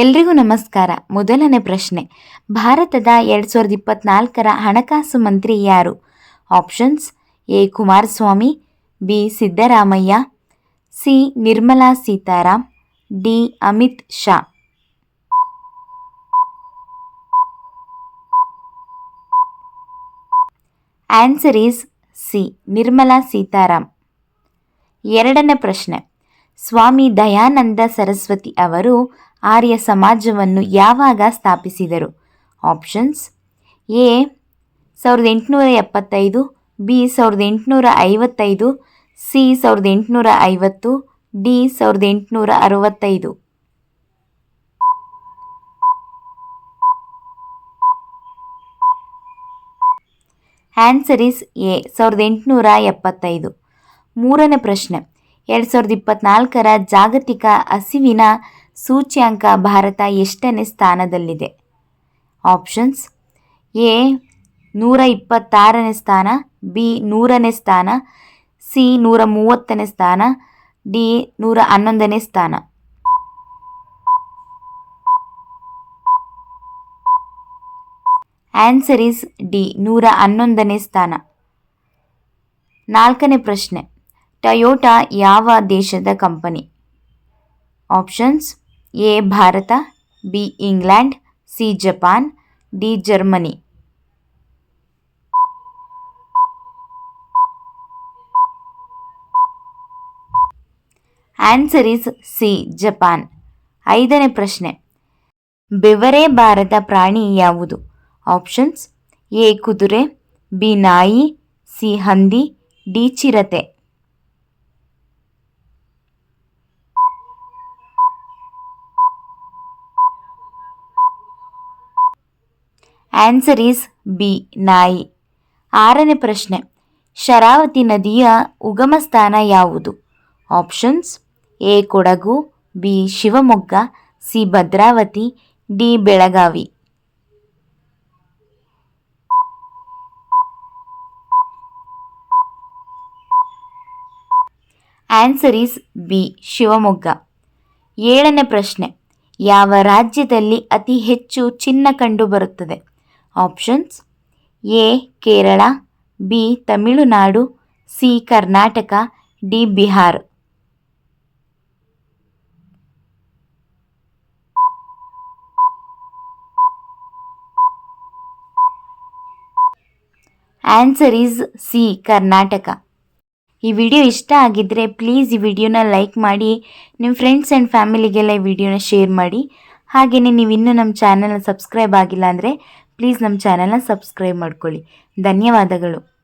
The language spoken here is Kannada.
ಎಲ್ರಿಗೂ ನಮಸ್ಕಾರ. ಮೊದಲನೇ ಪ್ರಶ್ನೆ. ಭಾರತದ ಎರಡು ಸಾವಿರದ ಇಪ್ಪತ್ನಾಲ್ಕರ ಹಣಕಾಸು ಮಂತ್ರಿ ಯಾರು? Options, A. Kumaraswamy, B. Siddaramaiah, C. Nirmala Sitharam, D. Amit Shah. Answer is C. Nirmala Sitharam. ಎರಡನೇ ಪ್ರಶ್ನೆ. ಸ್ವಾಮಿ ದಯಾನಂದ ಸರಸ್ವತಿ ಅವರು ಆರ್ಯ ಸಮಾಜವನ್ನು ಯಾವಾಗ ಸ್ಥಾಪಿಸಿದರು? ಆಪ್ಷನ್ಸ್ ಎ, ಸಾವಿರದ ಎಂಟುನೂರ ಎಪ್ಪತ್ತೈದು, ಬಿ, ಸಾವಿರದ ಎಂಟುನೂರ ಐವತ್ತೈದು, ಸಿ, ಸಾವಿರದ ಎಂಟುನೂರ ಐವತ್ತು, ಡಿ, ಸಾವಿರದ ಎಂಟುನೂರ ಅರವತ್ತೈದು. ಆನ್ಸರ್ ಇಸ್ ಎ, ಸಾವಿರದ ಎಂಟುನೂರ ಎಪ್ಪತ್ತೈದು. ಮೂರನೇ ಪ್ರಶ್ನೆ, ಎರಡು ಸಾವಿರದ ಇಪ್ಪತ್ನಾಲ್ಕರ ಜಾಗತಿಕ ಹಸಿವಿನ ಸೂಚ್ಯಾಂಕ ಭಾರತ ಎಷ್ಟನೇ ಸ್ಥಾನದಲ್ಲಿದೆ? ಆಪ್ಷನ್ಸ್, ಎ, ನೂರ ಇಪ್ಪತ್ತಾರನೇ ಸ್ಥಾನ, ಬಿ, ನೂರನೇ ಸ್ಥಾನ, ಸಿ, ನೂರ ಮೂವತ್ತನೇ ಸ್ಥಾನ, ಡಿ, ನೂರ ಹನ್ನೊಂದನೇ ಸ್ಥಾನ. ಆನ್ಸರ್ ಇಸ್ ಡಿ, ನೂರ ಹನ್ನೊಂದನೇ ಸ್ಥಾನ. ನಾಲ್ಕನೇ ಪ್ರಶ್ನೆ, ಟಯೋಟಾ ಯಾವ ದೇಶದ company? Options A Bharat, B England, C Japan, D Germany. Answer is C, Japan. ಐದನೇ ಪ್ರಶ್ನೆ. ಬೆವರೇ ಬಾರದ ಪ್ರಾಣಿ ಯಾವುದು? ಆಪ್ಷನ್ಸ್ ಎ ಕುದುರೆ, ಬಿ ನಾಯಿ, ಸಿ ಹಂದಿ, ಡಿ ಚಿರತೆ. ಆನ್ಸರ್ ಈಸ್ ಬಿ ನಾಯಿ. ಆರನೇ ಪ್ರಶ್ನೆ. ಶರಾವತಿ ನದಿಯ ಉಗಮ ಸ್ಥಾನ ಯಾವುದು? Options A, Kodagu, B, Shivamogga, C, Bhadravati, D, Belagavi. Answer is B Shivamogga. ಏಳನೇ ಪ್ರಶ್ನೆ. ಯಾವ ರಾಜ್ಯದಲ್ಲಿ ಅತಿ ಹೆಚ್ಚು ಚಿನ್ನ ಕಂಡುಬರುತ್ತದೆ options A Kerala B Tamil Nadu C Karnataka D Bihar answer is C Karnataka ಈ ವಿಡಿಯೋ ಇಷ್ಟ ಆಗಿದ್ದರೆ ಪ್ಲೀಸ್ ಈ ವಿಡಿಯೋನ ಲೈಕ್ ಮಾಡಿ ನಿಮ್ಮ ಫ್ರೆಂಡ್ಸ್ ಆ್ಯಂಡ್ ಫ್ಯಾಮಿಲಿಗೆಲ್ಲ ಈ ವಿಡಿಯೋನ ಶೇರ್ ಮಾಡಿ. ಹಾಗೆಯೇ ನೀವು ಇನ್ನೂ ನಮ್ಮ ಚಾನಲ್ನ ಸಬ್ಸ್ಕ್ರೈಬ್ ಆಗಿಲ್ಲ ಅಂದರೆ ಪ್ಲೀಸ್ ನಮ್ಮ ಚಾನಲ್ನ ಸಬ್ಸ್ಕ್ರೈಬ್ ಮಾಡ್ಕೊಳ್ಳಿ. ಧನ್ಯವಾದಗಳು.